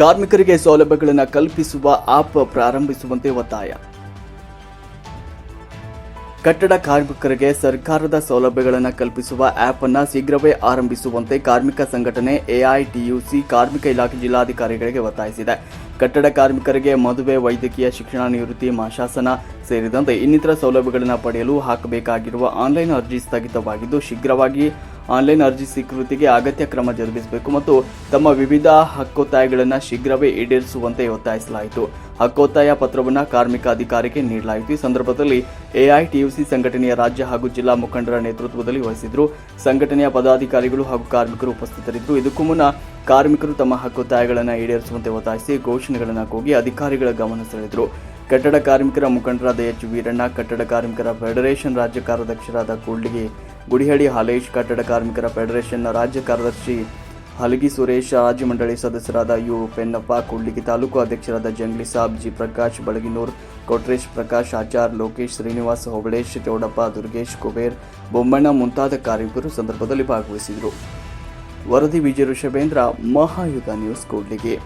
ಕಾರ್ಮಿಕರಿಗೆ ಸೌಲಭ್ಯಗಳನ್ನು ಕಲ್ಪಿಸುವ ಆಪ್ ಪ್ರಾರಂಭಿಸುವಂತೆ ಒತ್ತಾಯ. ಕಟ್ಟಡ ಕಾರ್ಮಿಕರಿಗೆ ಸರ್ಕಾರದ ಸೌಲಭ್ಯಗಳನ್ನು ಕಲ್ಪಿಸುವ ಆಪ್ ಅನ್ನು ಶೀಘ್ರವೇ ಆರಂಭಿಸುವಂತೆ ಕಾರ್ಮಿಕ ಸಂಘಟನೆ ಎಐಟಿಯುಸಿ ಕಾರ್ಮಿಕ ಇಲಾಖೆ ಜಿಲ್ಲಾಧಿಕಾರಿಗಳಿಗೆ ಒತ್ತಾಯಿಸಿದೆ. ಕಟ್ಟಡ ಕಾರ್ಮಿಕರಿಗೆ ಮದುವೆ, ವೈದ್ಯಕೀಯ ಶಿಕ್ಷಣ ನಿವೃತ್ತಿ ಮಾಶಾಸನ ಸೇರಿದಂತೆ ಇನ್ನಿತರ ಸೌಲಭ್ಯಗಳನ್ನು ಪಡೆಯಲು ಹಾಕಬೇಕಾಗಿರುವ ಆನ್ಲೈನ್ ಅರ್ಜಿ ಸ್ಥಗಿತವಾಗಿದ್ದು, ಶೀಘ್ರವಾಗಿ ಆನ್ಲೈನ್ ಅರ್ಜಿ ಸ್ವೀಕೃತಿಗೆ ಅಗತ್ಯ ಕ್ರಮ ಜರುಗಿಸಬೇಕು ಮತ್ತು ತಮ್ಮ ವಿವಿಧ ಹಕ್ಕೊತ್ತಾಯಗಳನ್ನು ಶೀಘ್ರವೇ ಈಡೇರಿಸುವಂತೆ ಒತ್ತಾಯಿಸಲಾಯಿತು. ಹಕ್ಕೊತ್ತಾಯ ಪತ್ರವನ್ನು ಕಾರ್ಮಿಕ ಅಧಿಕಾರಿಗೆ ನೀಡಲಾಯಿತು. ಈ ಸಂದರ್ಭದಲ್ಲಿ ಎಐಟಿಯುಸಿ ಸಂಘಟನೆಯ ರಾಜ್ಯ ಹಾಗೂ ಜಿಲ್ಲಾ ಮುಖಂಡರ ನೇತೃತ್ವದಲ್ಲಿ ವಹಿಸಿದ್ರು. ಸಂಘಟನೆಯ ಪದಾಧಿಕಾರಿಗಳು ಹಾಗೂ ಕಾರ್ಮಿಕರು ಉಪಸ್ಥಿತರಿದ್ದರು. ಇದಕ್ಕೂ ಮುನ್ನ ಕಾರ್ಮಿಕರು ತಮ್ಮ ಹಕ್ಕೊತ್ತಾಯಗಳನ್ನು ಈಡೇರಿಸುವಂತೆ ಒತ್ತಾಯಿಸಿ ಘೋಷಣೆಗಳನ್ನು ಕೂಗಿ ಅಧಿಕಾರಿಗಳ ಗಮನ ಸೆಳೆದರು. ಕಟ್ಟಡ ಕಾರ್ಮಿಕರ ಮುಖಂಡರಾದ ಎಚ್ ವೀರಣ್ಣ, ಕಟ್ಟಡ ಕಾರ್ಮಿಕರ ಫೆಡರೇಷನ್ ರಾಜ್ಯ ಕಾರ್ಯಾಧ್ಯಕ್ಷರಾದ ಕೂಡ್ಲಿಗಿ ಗುಡಿಹಳ್ಳಿ ಹಾಲೇಶ್ ಕಟ್ಟಡ ಕಾರ್ಮಿಕರ ಫೆಡರೇಷನ್ನ ರಾಜ್ಯ ಕಾರ್ಯದರ್ಶಿ ಹಲಗಿ ಸುರೇಶ ರಾಜ್ಯ ಮಂಡಳಿ ಸದಸ್ಯರಾದ ಯು ಪೆನ್ನಪ್ಪ ಕುಳ್ಳಿಗಿ ತಾಲೂಕು ಅಧ್ಯಕ್ಷರಾದ ಜಂಗ್ಲಿ ಸಾಬ್, ಜಿ ಪ್ರಕಾಶ್, ಬಳಗಿನೂರ್, ಕೊಟ್ರೇಶ್ ಪ್ರಕಾಶ್, ಆಚಾರ್, ಲೋಕೇಶ್, ಶ್ರೀನಿವಾಸ್ ಹೊಬಳೇಶ್ ಚೌಡಪ್ಪ, ದುರ್ಗೇಶ್, ಕುಬೇರ್, ಬೊಮ್ಮಣ್ಣ ಮುಂತಾದ ಕಾರ್ಮಿಕರು ಸಂದರ್ಭದಲ್ಲಿ ಭಾಗವಹಿಸಿದರು. ವರದಿ ವಿಜಯ ಋಷಭೇಂದ್ರ ಮಹಾಯುಧ ನ್ಯೂಸ್, ಕೂಡ್ಲಿಗಿ.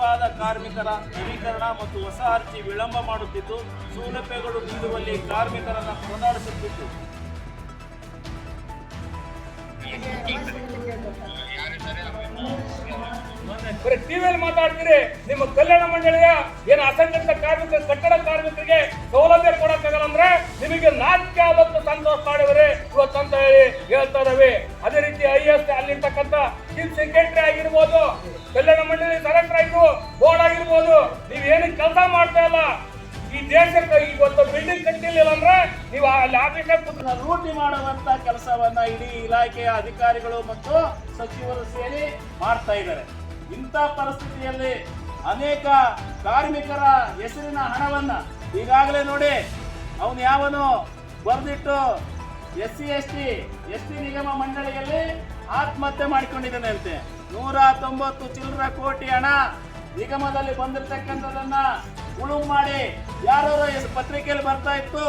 ಹೇಳಿದಿಕ್ಕಾರ ಕಾರ್ಮಿಕರ ನವೀಕರಣ ಮತ್ತು ಹೊಸ ಅರ್ಜಿ ವಿಳಂಬ ಮಾಡುತ್ತಿದ್ದು ಸೌಲಭ್ಯಗಳು ನೀಡುವಲ್ಲಿ ಕಾರ್ಮಿಕರನ್ನು ಪರದಾಡಿಸುತ್ತಿದ್ದು ಬರೀ ಟಿವಿಯಲ್ಲಿ ಮಾತಾಡ್ತೀರಿ, ನಿಮ್ಮ ಕಲ್ಯಾಣ ಮಂಡಳಿಯ ಏನು ಅಸಂಘಟಿತ ಕಾರ್ಮಿಕ, ಕಟ್ಟಡ ಕಾರ್ಮಿಕರಿಗೆ ಸೌಲಭ್ಯ ಕೊಡಕ್ಕಾಗಲ್ಲ ಅಂದ್ರೆ ನಿಮಗೆ ನಾಚಿಕೆ ಆದಷ್ಟು ಸಂತೋಷ ಮಾಡಿದರೆ ಇವತ್ತಂತ ಹೇಳಿ ಹೇಳ್ತಾ ಇದಾವೆ. ಅದೇ ರೀತಿ ಐ ಎಸ್ ಅಲ್ಲಿರ್ತಕ್ಕಂಥ ಚೀಫ್ ಸೆಕ್ರೆಟರಿ ಆಗಿರ್ಬೋದು, ಕಲ್ಯಾಣ ಮಂಡಳಿ ಡೈರೆಕ್ಟರ್ ಆಗಿರ್ಬೋದು ಬೋರ್ಡ್ ಆಗಿರ್ಬೋದು, ನೀವ್ ಏನಕ್ಕೆ ಕೆಲಸ ಮಾಡ್ತಾ ಇಲ್ಲ. ಈ ದೇಶಕ್ಕೆ ಇವತ್ತು ಬಿಲ್ಡಿಂಗ್ ಕಟ್ಟಿಲ್ಲ ಅಂದ್ರೆ ನೀವು ಅಲ್ಲಿ ಆಫೀಸ್ ಲೂಟಿ ಮಾಡುವಂತ ಕೆಲಸವನ್ನ ಇಡೀ ಇಲಾಖೆಯ ಅಧಿಕಾರಿಗಳು ಮತ್ತು ಸಚಿವರು ಸೇರಿ ಮಾಡ್ತಾ ಇದ್ದಾರೆ. ಇಂಥ ಪರಿಸ್ಥಿತಿಯಲ್ಲಿ ಅನೇಕ ಕಾರ್ಮಿಕರ ಹೆಸರಿನ ಹಣವನ್ನ ಈಗಾಗಲೇ ನೋಡಿ ಅವನು ಯಾವನು ಬರೆದಿಟ್ಟು S C S T S T ನಿಗಮ ಮಂಡಳಿಯಲ್ಲಿ ಆತ್ಮಹತ್ಯೆ ಮಾಡಿಕೊಂಡಿದ್ದಾನೆ ಅಂತೆ ನೂರ ತೊಂಬತ್ತು ಚಿಲ್ಲರ ಕೋಟಿ ಹಣ ನಿಗಮದಲ್ಲಿ ಬಂದಿರತಕ್ಕಂಥದನ್ನ ಉಳು ಮಾಡಿ ಯಾರೋ ಪತ್ರಿಕೆಯಲ್ಲಿ ಬರ್ತಾ ಇತ್ತು.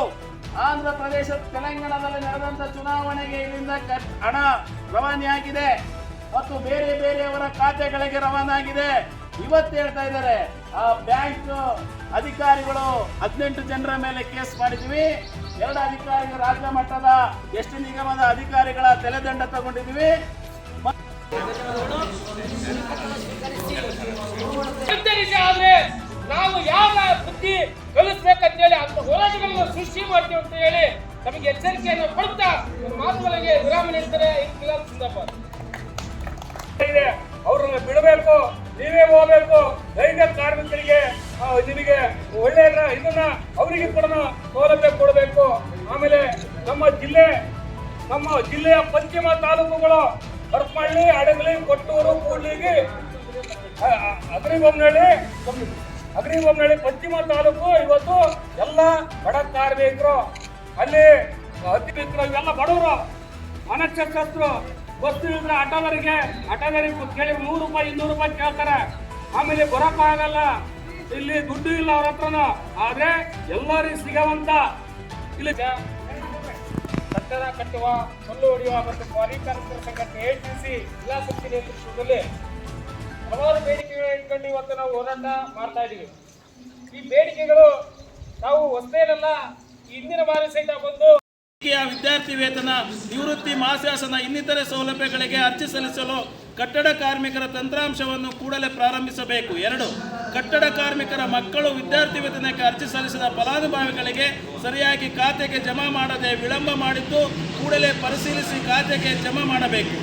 ಆಂಧ್ರ ಪ್ರದೇಶ ತೆಲಂಗಾಣದಲ್ಲಿ ನಡೆದಂತ ಚುನಾವಣೆಗೆ ಇಲ್ಲಿಂದ ಹಣ ರವಾನೆಯಾಗಿದೆ. ಮತ್ತು ಬೇರೆ ಬೇರೆಯವರ ಖಾತೆಗಳಿಗೆ ರವಾನಾಗಿದೆ. ಇವತ್ತು ಹೇಳ್ತಾ ಇದ್ದಾರೆ, ಆ ಬ್ಯಾಂಕ್ ಅಧಿಕಾರಿಗಳು ಹದಿನೆಂಟು ಜನರ ಮೇಲೆ ಕೇಸ್ ಮಾಡಿದ್ವಿ ಎರಡು ಅಧಿಕಾರಿಗಳು ರಾಜ್ಯ ಮಟ್ಟದ ಎಷ್ಟು ನಿಗಮದ ಅಧಿಕಾರಿಗಳ ತಲೆದಂಡ ತಗೊಂಡಿದ್ವಿ ಆದ್ರೆ ನಾವು ಯಾವ ಬುದ್ಧಿ ಕಲಿಸ್ಬೇಕಂತ ಹೇಳಿ ಅಂತ ಹೋರಾಟಗಳನ್ನು ಸೃಷ್ಟಿ ಮಾಡ್ತೀವಿ ಅಂತ ಹೇಳಿ ನಮಗೆ ಎಚ್ಚರಿಕೆಯನ್ನು ಕೊಡ್ತಾ ಮಾತುಗಳಿಗೆ ವಿರಾಮ ನೀಡ್ತಾರೆ ಇಲ್ಲ ಸಿಂದಾಬಾದ್ ಇದೆ. ಅವ್ರನ್ನ ಬಿಡಬೇಕು, ನೀವೇ ಹೋಗ್ಬೇಕು. ದೈಹಿಕ ಕಾರ್ಮಿಕರಿಗೆ ನಿಮಗೆ ಒಳ್ಳೆಯ ಇದನ್ನ ಅವರಿಗೆ ಕೂಡ ಸೌಲಭ್ಯ ಕೊಡಬೇಕು. ಆಮೇಲೆ ನಮ್ಮ ಜಿಲ್ಲೆ, ನಮ್ಮ ಜಿಲ್ಲೆಯ ಪಶ್ಚಿಮ ತಾಲೂಕುಗಳು ಹರಪಳ್ಳಿ, ಅಡಗಲಿ, ಕೊಟ್ಟೂರು, ಕೂಡ್ಲಿಗಿ ಅಗ್ರಿಬೊಮ್ಮನಹಳ್ಳಿ ಅಗ್ರಿಬೊಮ್ಮನಹಳ್ಳಿ ಪಶ್ಚಿಮ ತಾಲೂಕು ಇವತ್ತು ಎಲ್ಲ ಬಡ ಕಾರ್ಮಿಕರು. ಅಲ್ಲಿ ಅತಿ ಇವೆಲ್ಲ ಬಡವರು, ಅನಕ್ಷರಸ್ಥರು ಬಸ್ ಇಳಿದ್ರೆ ಆಟೋದವರಿಗೆ ಆಟೋದವರಿಗೆ ಕೇಳಿ ನೂರು ರೂಪಾಯಿ, ಇನ್ನೂರು ರೂಪಾಯಿ ಕೇಳ್ತಾರೆ. ಆಮೇಲೆ ಬರಪ್ಪ ಆಗಲ್ಲ. ಇಲ್ಲಿ ದುಡ್ಡು ಇಲ್ಲ ಅವ್ರ ಹತ್ರನು. ಆದ್ರೆ ಎಲ್ಲರಿಗೂ ಸಿಗವಂತ ಇಲ್ಲಿ ಕಟ್ಟಡ ಕಟ್ಟುವ, ಕಲ್ಲು ಹೊಡೆಯುವ ಮತ್ತು ಕ್ವಾರಿ ಕಾರ್ಮಿಕರ ಸಂಘಟನೆ ಎಟಿಸಿ ಜಿಲ್ಲಾ ಸಮಿತಿ ನೇತೃತ್ವದಲ್ಲಿ ಹಲವಾರು ಬೇಡಿಕೆಗಳು ಇಟ್ಕೊಂಡು ಇವತ್ತು ನಾವು ಹೋರಾಟ ಮಾಡ್ತಾ ಇದೀವಿ. ಈ ಬೇಡಿಕೆಗಳು ನಾವು ಹೊಸದೇನಲ್ಲ ಹಿಂದಿನ ಬಾರಿ ಸಹಿತ ಬಂದು ವಿದ್ಯಾರ್ಥಿ ವೇತನ, ನಿವೃತ್ತಿ ಮಾಸಾಸನ, ಇನ್ನಿತರೆ ಸೌಲಭ್ಯಗಳಿಗೆ ಅರ್ಜಿ ಸಲ್ಲಿಸಲು ಕಟ್ಟಡ ಕಾರ್ಮಿಕರ ತಂತ್ರಾಂಶವನ್ನು ಕೂಡಲೇ ಪ್ರಾರಂಭಿಸಬೇಕು. ಎರಡು, ಕಟ್ಟಡ ಕಾರ್ಮಿಕರ ಮಕ್ಕಳು ವಿದ್ಯಾರ್ಥಿ ವೇತನಕ್ಕೆ ಅರ್ಜಿ ಸಲ್ಲಿಸಿದ ಫಲಾನುಭವಿಗಳಿಗೆ ಸರಿಯಾಗಿ ಖಾತೆಗೆ ಜಮಾ ಮಾಡದೆ ವಿಳಂಬ ಮಾಡಿದ್ದು ಕೂಡಲೇ ಪರಿಶೀಲಿಸಿ ಖಾತೆಗೆ ಜಮಾ ಮಾಡಬೇಕು.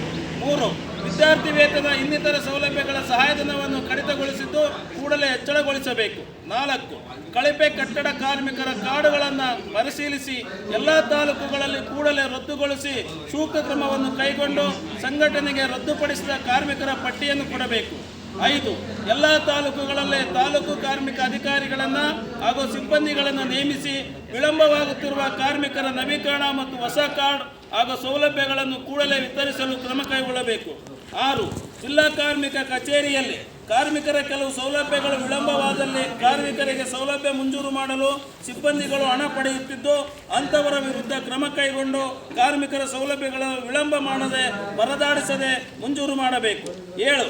ಮೂರು ವಿದ್ಯಾರ್ಥಿ ವೇತನ ಇನ್ನಿತರ ಸೌಲಭ್ಯಗಳ ಸಹಾಯಧನವನ್ನು ಕಡಿತಗೊಳಿಸಿದ್ದು ಕೂಡಲೇ ಹೆಚ್ಚಳಗೊಳಿಸಬೇಕು ನಾಲ್ಕು, ಕಳಪೆ ಕಟ್ಟಡ ಕಾರ್ಮಿಕರ ಕಾರ್ಡುಗಳನ್ನು ಪರಿಶೀಲಿಸಿ ಎಲ್ಲ ತಾಲೂಕುಗಳಲ್ಲಿ ಕೂಡಲೇ ರದ್ದುಗೊಳಿಸಿ ಸೂಕ್ತ ಕ್ರಮವನ್ನು ಕೈಗೊಂಡು ಸಂಘಟನೆಗೆ ರದ್ದುಪಡಿಸಿದ ಕಾರ್ಮಿಕರ ಪಟ್ಟಿಯನ್ನು ಕೊಡಬೇಕು. ಐದು, ಎಲ್ಲ ತಾಲೂಕುಗಳಲ್ಲೇ ತಾಲೂಕು ಕಾರ್ಮಿಕ ಅಧಿಕಾರಿಗಳನ್ನು ಹಾಗೂ ಸಿಬ್ಬಂದಿಗಳನ್ನು ನೇಮಿಸಿ ವಿಳಂಬವಾಗುತ್ತಿರುವ ಕಾರ್ಮಿಕರ ನವೀಕರಣ ಮತ್ತು ಹೊಸ ಕಾರ್ಡ್ ಹಾಗೂ ಸೌಲಭ್ಯಗಳನ್ನು ಕೂಡಲೇ ವಿತರಿಸಲು ಕ್ರಮ ಕೈಗೊಳ್ಳಬೇಕು. ಆರು, ಜಿಲ್ಲಾ ಕಾರ್ಮಿಕ ಕಚೇರಿಯಲ್ಲಿ ಕಾರ್ಮಿಕರ ಕೆಲವು ಸೌಲಭ್ಯಗಳು ವಿಳಂಬವಾದಲ್ಲಿ ಕಾರ್ಮಿಕರಿಗೆ ಸೌಲಭ್ಯ ಮಂಜೂರು ಮಾಡಲು ಸಿಬ್ಬಂದಿಗಳು ಹಣ ಪಡೆಯುತ್ತಿದ್ದು, ಅಂಥವರ ವಿರುದ್ಧ ಕ್ರಮ ಕೈಗೊಂಡು ಕಾರ್ಮಿಕರ ಸೌಲಭ್ಯಗಳನ್ನು ವಿಳಂಬ ಮಾಡದೆ ಪರದಾಡಿಸದೆ ಮಂಜೂರು ಮಾಡಬೇಕು. ಏಳು,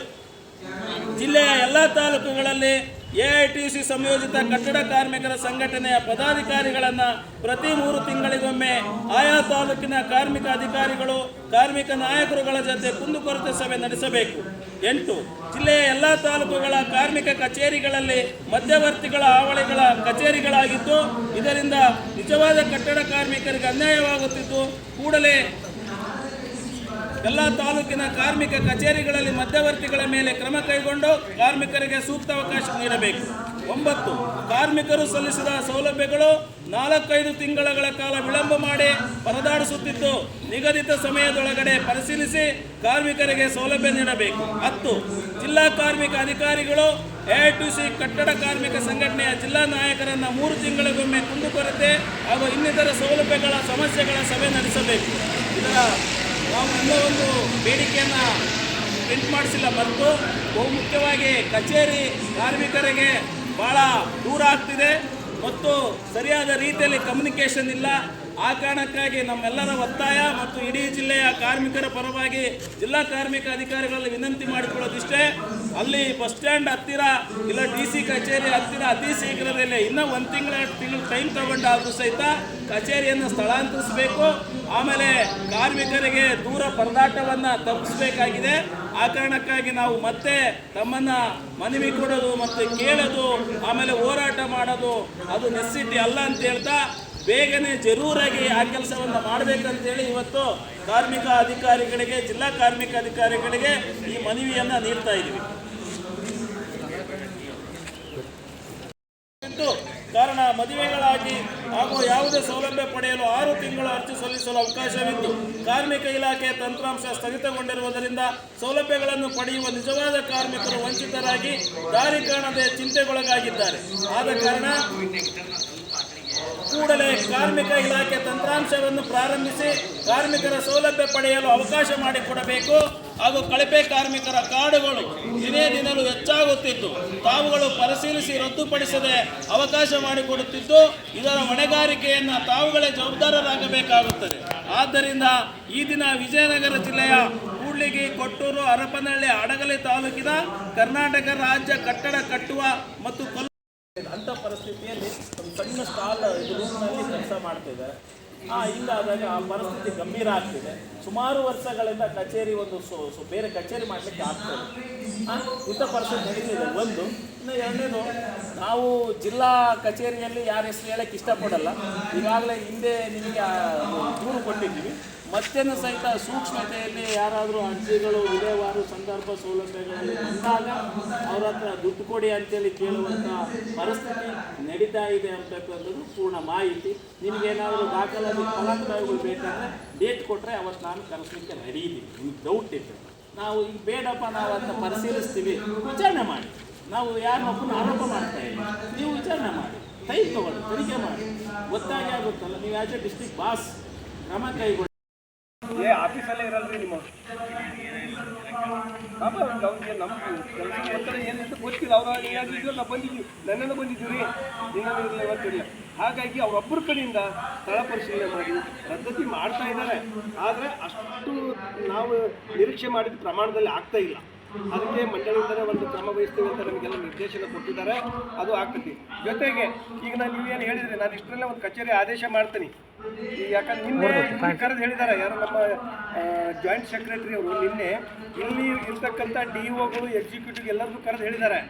ಜಿಲ್ಲೆಯ ಎಲ್ಲ ತಾಲೂಕುಗಳಲ್ಲಿ ಎಐಟಿಸಿ ಸಂಯೋಜಿತ ಕಟ್ಟಡ ಕಾರ್ಮಿಕರ ಸಂಘಟನೆಯ ಪದಾಧಿಕಾರಿಗಳನ್ನು ಪ್ರತಿ ಮೂರು ತಿಂಗಳಿಗೊಮ್ಮೆ ಆಯಾ ತಾಲೂಕಿನ ಕಾರ್ಮಿಕ ಅಧಿಕಾರಿಗಳು, ಕಾರ್ಮಿಕ ನಾಯಕರುಗಳ ಜೊತೆ ಕುಂದುಕೊರತೆ ಸಭೆ ನಡೆಸಬೇಕು. ಎಂಟು, ಜಿಲ್ಲೆಯ ಎಲ್ಲ ತಾಲೂಕುಗಳ ಕಾರ್ಮಿಕ ಕಚೇರಿಗಳಲ್ಲಿ ಮಧ್ಯವರ್ತಿಗಳ ಹಾವಳಿಗಳ ಕಚೇರಿಗಳಾಗಿದ್ದು, ಇದರಿಂದ ನಿಜವಾದ ಕಟ್ಟಡ ಕಾರ್ಮಿಕರಿಗೆ ಅನ್ಯಾಯವಾಗುತ್ತಿದ್ದು, ಕೂಡಲೇ ಎಲ್ಲ ತಾಲೂಕಿನ ಕಾರ್ಮಿಕ ಕಚೇರಿಗಳಲ್ಲಿ ಮಧ್ಯವರ್ತಿಗಳ ಮೇಲೆ ಕ್ರಮ ಕೈಗೊಂಡು ಕಾರ್ಮಿಕರಿಗೆ ಸೂಕ್ತ ಅವಕಾಶ ನೀಡಬೇಕು. ಒಂಬತ್ತು, ಕಾರ್ಮಿಕರು ಸಲ್ಲಿಸಿದ ಸೌಲಭ್ಯಗಳು ನಾಲ್ಕೈದು ತಿಂಗಳ ಕಾಲ ವಿಳಂಬ ಮಾಡಿ ಪರದಾಡಿಸುತ್ತಿದ್ದು, ನಿಗದಿತ ಸಮಯದೊಳಗಡೆ ಪರಿಶೀಲಿಸಿ ಕಾರ್ಮಿಕರಿಗೆ ಸೌಲಭ್ಯ ನೀಡಬೇಕು. ಹತ್ತು, ಜಿಲ್ಲಾ ಕಾರ್ಮಿಕ ಅಧಿಕಾರಿಗಳು ಎಐಟಿಸಿ ಕಟ್ಟಡ ಕಾರ್ಮಿಕ ಸಂಘಟನೆಯ ಜಿಲ್ಲಾ ನಾಯಕರನ್ನ ಮೂರು ತಿಂಗಳಿಗೊಮ್ಮೆ ಕುಂದುಕೊರತೆ ಹಾಗೂ ಇನ್ನಿತರ ಸೌಲಭ್ಯಗಳ ಸಮಸ್ಯೆಗಳ ಸಭೆ ನಡೆಸಬೇಕು. ಇದರ ನಾವು ಎಲ್ಲ ಒಂದು ಬೇಡಿಕೆಯನ್ನು ಪ್ರಿಂಟ್ ಮಾಡಿಸಿಲ್ಲ, ಮತ್ತು ಬಹುಮುಖ್ಯವಾಗಿ ಕಚೇರಿ ಕಾರ್ಮಿಕರಿಗೆ ಭಾಳ ದೂರ ಆಗ್ತಿದೆ ಮತ್ತು ಸರಿಯಾದ ರೀತಿಯಲ್ಲಿ ಕಮ್ಯುನಿಕೇಷನ್ ಇಲ್ಲ. ಆ ಕಾರಣಕ್ಕಾಗಿ ನಮ್ಮೆಲ್ಲರ ಒತ್ತಾಯ ಮತ್ತು ಇಡೀ ಜಿಲ್ಲೆಯ ಕಾರ್ಮಿಕರ ಪರವಾಗಿ ಜಿಲ್ಲಾ ಕಾರ್ಮಿಕ ಅಧಿಕಾರಿಗಳಲ್ಲಿ ವಿನಂತಿ ಮಾಡಿಕೊಳ್ಳೋದಿಷ್ಟೇ. ಅಲ್ಲಿ ಬಸ್ ಸ್ಟ್ಯಾಂಡ್ ಹತ್ತಿರ ಇಲ್ಲ ಡಿ ಸಿ ಕಚೇರಿ ಹತ್ತಿರ ಅತಿ ಶೀಘ್ರದಲ್ಲೇ ಇನ್ನೂ ಒಂದು ತಿಂಗಳ ಎರಡು ತಿಂಗಳು ಟೈಮ್ ತಗೊಂಡಾದರೂ ಸಹಿತ ಕಚೇರಿಯನ್ನು ಸ್ಥಳಾಂತರಿಸಬೇಕು. ಆಮೇಲೆ ಕಾರ್ಮಿಕರಿಗೆ ದೂರ ಪರದಾಟವನ್ನು ತಪ್ಪಿಸಬೇಕಾಗಿದೆ. ಆ ಕಾರಣಕ್ಕಾಗಿ ನಾವು ಮತ್ತೆ ತಮ್ಮನ್ನು ಮನವಿ ಕೊಡೋದು ಮತ್ತು ಕೇಳೋದು, ಆಮೇಲೆ ಹೋರಾಟ ಮಾಡೋದು, ಅದು ನೆಸಿಟಿ ಅಲ್ಲ ಅಂತ ಹೇಳ್ತಾ ಬೇಗನೆ ಜರೂರಾಗಿ ಆ ಕೆಲಸವನ್ನು ಮಾಡಬೇಕಂತೇಳಿ ಇವತ್ತು ಕಾರ್ಮಿಕ ಅಧಿಕಾರಿಗಳಿಗೆ, ಜಿಲ್ಲಾ ಕಾರ್ಮಿಕ ಅಧಿಕಾರಿಗಳಿಗೆ ಈ ಮನವಿಯನ್ನು ನೀಡ್ತಾ ಇದ್ದೀವಿ. ಇದ್ದು ಕಾರಣ ಮದುವೆಗಳಾಗಿ ಹಾಗೂ ಯಾವುದೇ ಸೌಲಭ್ಯ ಪಡೆಯಲು ಆರು ತಿಂಗಳು ಅರ್ಜಿ ಸಲ್ಲಿಸಲು ಅವಕಾಶವಿದ್ದು ಕಾರ್ಮಿಕ ಇಲಾಖೆ ತಂತ್ರಾಂಶ ಸ್ಥಗಿತಗೊಂಡಿರುವುದರಿಂದ ಸೌಲಭ್ಯಗಳನ್ನು ಪಡೆಯುವ ನಿಜವಾದ ಕಾರ್ಮಿಕರು ವಂಚಿತರಾಗಿ ದಾರಿ ಕಾಣದೆ ಚಿಂತೆಗೊಳಗಾಗಿದ್ದಾರೆ. ಆದ ಕಾರಣ ಕೂಡಲೇ ಕಾರ್ಮಿಕ ಇಲಾಖೆ ತಂತ್ರಾಂಶವನ್ನು ಪ್ರಾರಂಭಿಸಿ ಕಾರ್ಮಿಕರ ಸೌಲಭ್ಯ ಪಡೆಯಲು ಅವಕಾಶ ಮಾಡಿಕೊಡಬೇಕು. ಹಾಗೂ ಕಳಪೆ ಕಾರ್ಮಿಕರ ಕಾರ್ಡುಗಳು ದಿನೇ ದಿನಲೂ ಹೆಚ್ಚಾಗುತ್ತಿತ್ತು ತಾವುಗಳು ಪರಿಶೀಲಿಸಿ ರದ್ದುಪಡಿಸದೆ ಅವಕಾಶ ಮಾಡಿಕೊಡುತ್ತಿದ್ದು, ಇದರ ಹೊಣೆಗಾರಿಕೆಯನ್ನು ತಾವುಗಳೇ ಜವಾಬ್ದಾರರಾಗಬೇಕಾಗುತ್ತದೆ. ಆದ್ದರಿಂದ ಈ ದಿನ ವಿಜಯನಗರ ಜಿಲ್ಲೆಯ ಕೂಡ್ಲಿಗಿ, ಕೊಟ್ಟೂರು, ಹರಪನಹಳ್ಳಿ ಹಡಗಲಿ ತಾಲೂಕಿನ ಕರ್ನಾಟಕ ರಾಜ್ಯ ಕಟ್ಟಡ ಕಟ್ಟುವ ಮತ್ತು ಅಂತ ಪರಿಸ್ಥಿತಿಯಲ್ಲಿ ಸಣ್ಣ ಸ್ಟಾಲ್ ರೂಮ್ನಲ್ಲಿ ಕೆಲಸ ಮಾಡ್ತಿದ್ದಾರೆ. ಆ ಹಿಂದಾದಾಗ ಆ ಪರಿಸ್ಥಿತಿ ಗಂಭೀರ ಆಗ್ತಿದೆ. ಸುಮಾರು ವರ್ಷಗಳಿಂದ ಕಚೇರಿ ಒಂದು ಬೇರೆ ಕಚೇರಿ ಮಾಡಲಿಕ್ಕೆ ಆಗ್ತದೆ ಇಂಥ ಪರಿಸ್ಥಿತಿ ನಡೀತಿದೆ. ಒಂದು, ಇನ್ನು ಎರಡನೇದು, ನಾವು ಜಿಲ್ಲಾ ಕಚೇರಿಯಲ್ಲಿ ಯಾರ ಹೆಸರು ಹೇಳಕ್ಕೆ ಇಷ್ಟಪಡಲ್ಲ. ಈಗಾಗಲೇ ಹಿಂದೆ ನಿಮಗೆ ದೂರು ಕೊಟ್ಟಿದ್ದೀವಿ. ಮತ್ತೇನು ಸಹಿತ ಸೂಕ್ಷ್ಮತೆಯಲ್ಲಿ ಯಾರಾದರೂ ಅರ್ಜಿಗಳು, ವಿಲೇವಾರು, ಸಂದರ್ಭ ಸೌಲಭ್ಯಗಳಲ್ಲಿ ಬಂದಾಗ ಅವ್ರ ಹತ್ರ ದುಡ್ಡು ಕೊಡಿ ಅಂತೇಳಿ ಕೇಳುವಂಥ ಪರಿಸ್ಥಿತಿ ನಡೀತಾ ಇದೆ ಅಂತಕ್ಕಂಥದ್ದು ಪೂರ್ಣ ಮಾಹಿತಿ. ನಿಮಗೇನಾದರೂ ದಾಖಲಾತಿ ಫಲಾನುಭವಿಗಳು ಬೇಕಾದರೆ ಡೇಟ್ ಕೊಟ್ಟರೆ ಅವತ್ತು ನಾನು ಕರೆಸ್ಲಿಕ್ಕೆ ರೆಡಿ ಇದ್ದೀನಿ. ನಿಮ್ಗೆ ಡೌಟ್ ಇದೆ ನಾವು ಈಗ ಬೇಡಪ್ಪ ನಾವು ಅದನ್ನು ಪರಿಶೀಲಿಸ್ತೀವಿ, ವಿಚಾರಣೆ ಮಾಡಿ. ನಾವು ಯಾರನ್ನೊಬ್ಬನ ಆರೋಪ ಮಾಡ್ತಾ ಇಲ್ಲ. ನೀವು ವಿಚಾರಣೆ ಮಾಡಿ. ಟೈಮ್ ತಗೊಳ್ಳಿ ತನಿಖೆ ಮಾಡಿ. ಗೊತ್ತಾಗಿ ಆಗುತ್ತಲ್ಲ. ನೀವು ಆ್ಯಸ್ ಎ ಡಿಸ್ಟ್ರಿಕ್ಟ್ ಬಾಸ್ ಕ್ರಮ ಕೈಗೊಳ್ಳಿ. ಏ ಆಫೀಸಲ್ಲೇ ಇರಲ್ರಿ ನಿಮ್ಮ ಪಾಪ ನಮ್ಮ ಕೆಲಸ ಏನು ಏನಂತ ಗೊತ್ತಿಲ್ಲ. ಅವ್ರು ಇದೆಲ್ಲ ಬಂದಿದ್ವಿ. ನನ್ನನ್ನು ಬಂದಿದ್ದೀವಿ ನಿನ್ನನ್ನು ಇಲ್ಲ ಇವತ್ತಿಲ್ಲ ಹಾಗಾಗಿ ಅವರೊಬ್ಬರ ಕಡೆಯಿಂದ ಸ್ಥಳ ಪರಿಶೀಲನೆ ಮಾಡಿ, ರದ್ದತಿ ಮಾಡ್ತಾ ಇದ್ದಾರೆ. ಆದರೆ ಅಷ್ಟು ನಾವು ನಿರೀಕ್ಷೆ ಮಾಡಿದ ಪ್ರಮಾಣದಲ್ಲಿ ಆಗ್ತಾ ಇಲ್ಲ. ಅದಕ್ಕೆ ಮಂಡಳಿಯಿಂದಲೇ ಒಂದು ಕ್ರಮ ವಹಿಸ್ತೇವೆ ಅಂತ ನಮಗೆಲ್ಲ ನಿರ್ದೇಶನ ಕೊಟ್ಟಿದ್ದಾರೆ. ಅದು ಆಗ್ತೈತಿ ಜೊತೆಗೆ, ಈಗ ನಾನು ನೀವೇನು ಹೇಳಿದ್ರೆ ನಾನು ಇಷ್ಟರಲ್ಲೇ ಒಂದು ಕಚೇರಿ ಆದೇಶ ಮಾಡ್ತೀನಿ. ಯಾಕಂದ್ರೆ ನಿನ್ನೆ ಕರೆದು ಹೇಳಿದ್ದಾರೆ ಯಾರು ನಮ್ಮ ಜಾಯಿಂಟ್ ಸೆಕ್ರೆಟರಿ ಅವರು ನಿನ್ನೆ ಇಲ್ಲಿ ಇರ್ತಕ್ಕಂಥ ಡಿ ಒಗಳು ಎಕ್ಸಿಕ್ಯೂಟಿವ್ ಎಲ್ಲರಿಗೂ ಕರೆದು ಹೇಳಿದ್ದಾರೆ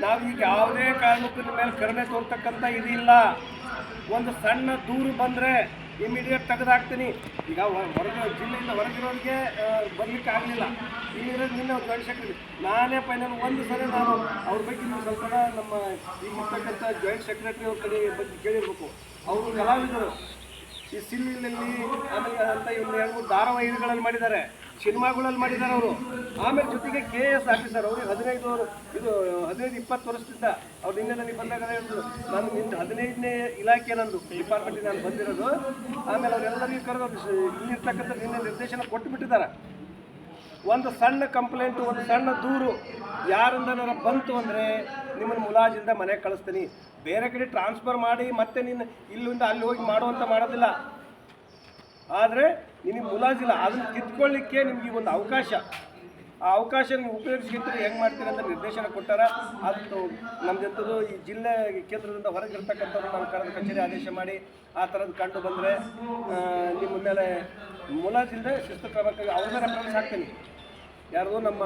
ನಾವು ಈಗ ಯಾವುದೇ ಕಾರಣಕ್ಕೂ ಮೇಲೆ ಕರುಣೆ ತೋರ್ತಕ್ಕಂಥ ಇದಿಲ್ಲ. ಒಂದು ಸಣ್ಣ ದೂರು ಬಂದರೆ ಇಮಿಡಿಯೇಟ್ ತೆಗೆದಾಕ್ತೀನಿ. ಈಗ ಹೊರಗೆ, ಜಿಲ್ಲೆಯಿಂದ ಹೊರಗಿರೋರಿಗೆ ಬರ್ಲಿಕ್ಕೆ ಆಗಲಿಲ್ಲ. ಇಲ್ಲಿರೋದು ನಿನ್ನೆ ಒಂದು ಜಾಯಿಂಟ್ ನಾನೇ ಫೈನಲ್ ಒಂದು ಸಲ ನಾನು ಅವ್ರ ಬಗ್ಗೆ ನೀವು ಸ್ವಲ್ಪ ನಮ್ಮ ಈಗಿರ್ತಕ್ಕಂಥ ಜಾಯಿಂಟ್ ಸೆಕ್ರೆಟರಿ ಅವ್ರ ಕಡೆ ಬಗ್ಗೆ ಕೇಳಿರ್ಬೇಕು. ಅವರು ಕಲಾವಿದರು. ಈ ಸಿನಿಮಲ್ಲಿ ಆಮೇಲೆ ಅಂತ ಇವ್ರು ಎರಡು ಮೂರು ಧಾರಾವಾಹಿಗಳಲ್ಲಿ ಮಾಡಿದ್ದಾರೆ. ಸಿನಿಮಾಗಳಲ್ಲಿ ಮಾಡಿದ್ದಾರೆ ಅವರು. ಆಮೇಲೆ ಜೊತೆಗೆ ಕೆ ಎಸ್ ಆಫೀಸರ್ ಅವ್ರಿಗೆ ಹದಿನೈದು ಇದು ಹದಿನೈದು ಇಪ್ಪತ್ತು ವರ್ಷದಿಂದ ಅವ್ರು ನಿನ್ನೆ ಬಂದಾಗ ಹೇಳಿದ್ರು ನಾನು ನಿನ್ನ ಹದಿನೈದನೇ ಇಲಾಖೆ ನಂದು ಡಿಪಾರ್ಟ್ಮೆಂಟ್ ನಾನು ಬಂದಿರೋದು. ಆಮೇಲೆ ಅವರೆಲ್ಲರಿಗೂ ಕರೆದು ಇಲ್ಲಿರ್ತಕ್ಕಂಥ ನಿನ್ನೆ ನಿರ್ದೇಶನ ಕೊಟ್ಟುಬಿಟ್ಟಿದ್ದಾರೆ. ಒಂದು ಸಣ್ಣ ಕಂಪ್ಲೇಂಟು ಒಂದು ಸಣ್ಣ ದೂರು, ಯಾರಿಂದನಾರ ಬಂತು ಅಂದರೆ ನಿಮ್ಮನ್ನು ಮುಲಾಜಿಂದ ಮನೆಗೆ ಕಳಿಸ್ತೀನಿ. ಬೇರೆ ಕಡೆ ಟ್ರಾನ್ಸ್ಫರ್ ಮಾಡಿ ಮತ್ತೆ ನೀನು ಇಲ್ಲಿಂದ ಅಲ್ಲಿ ಹೋಗಿ ಮಾಡುವಂತ ಮಾಡೋದಿಲ್ಲ. ಆದರೆ ನಿನಗೆ ಮುಲಾಜಿಲ್ಲ. ಅದನ್ನು ತಿದ್ಕೊಳ್ಳಿಕ್ಕೆ ನಿಮಗೆ ಒಂದು ಅವಕಾಶ. ಆ ಅವಕಾಶ ನೀವು ಉಪಯೋಗಿಸ್ಕೊಂಡ್ರೆ ಹೆಂಗೆ ಮಾಡ್ತೀರಿ ಅಂತ ನಿರ್ದೇಶನ ಕೊಟ್ಟಾರ. ಅದು ನಮ್ದೆಂಥದ್ದು ಈ ಜಿಲ್ಲೆ ಕೇಂದ್ರದಿಂದ ಹೊರಗಿರ್ತಕ್ಕಂಥದ್ದು ನಾವು ಕರೆದು ಕಚೇರಿ ಆದೇಶ ಮಾಡಿ ಆ ಥರದ್ದು ಕಂಡು ಬಂದರೆ ನಿಮ್ಮ ಮೇಲೆ ಮುಲಾಜಿಲ್ಲದೆ ಶಿಸ್ತು ಕ್ರಮಕ್ಕೆ ಅವ್ರನ್ನ ರೆಫರೆನ್ಸ್ ಹಾಕ್ತೀನಿ. ಯಾರ್ದು ನಮ್ಮ